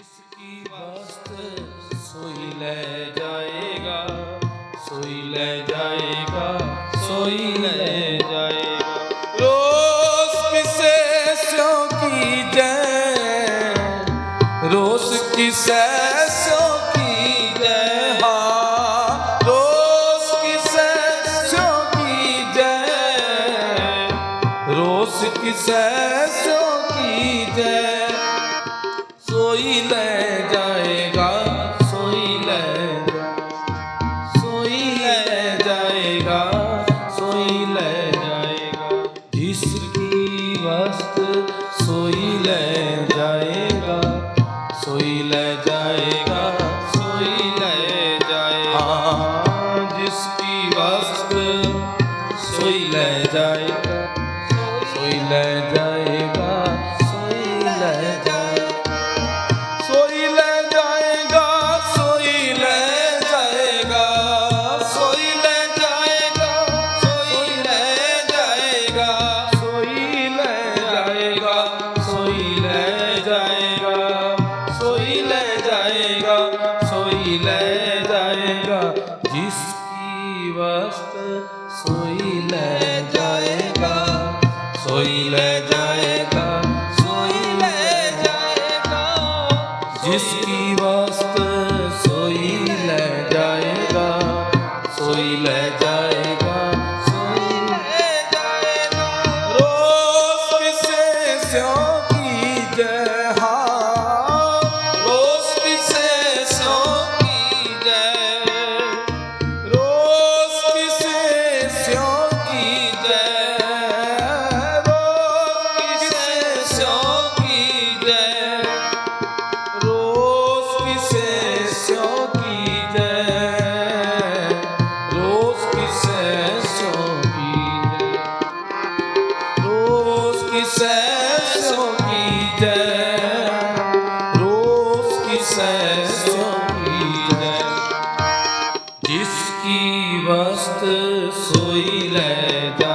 ਜਿਸ ਕੀ ਵਸਤ ਸੋਈ ਲੈ ਜਾਏਗਾ ਸੋਈ ਲੈ ਜਾਏਗਾ ਸੋਈ ਲੈ ਜਾਏਗਾ ਰੋਸ ਕਿਸੇ ਸੋ ਕੀ ਜੈ ਰੋਸ ਕਿਸੇ ਸੋ ਕੀ ਜੈ ਹਾਂ ਰੋਸ ਕਿਸੇ ਸੋ ਕੀ ਜੈ ਰੋਸ ਕਿਸੇ ਲੈ ਜਾਏਗਾ। ਜਿਸ ਕੀ ਵਸਤ ਸੋਈ ਲੈ ਜਾਏਗਾ। ਸੋਈ ਲੈ ਜਾਏਗਾ, ਸੋਈ ਲੈ ਜਾਏਗਾ। ਜਿਸ ਕੀ ਵਸਤ ਸੋਈ ਲੈ ਜਾਏਗਾ। ਸੋਈ ਲੈ ਜਾਏਗਾ। ਸੋਈ ਲੈ ਜਾਏਗਾ ਸੋਈ ਲੈ ਜਾਏਗਾ ਸੋਈ ਲੈ ਜਾਏਗਾ। ਜਿਸ ਕੀ जिसकी वस्त सोई लैदा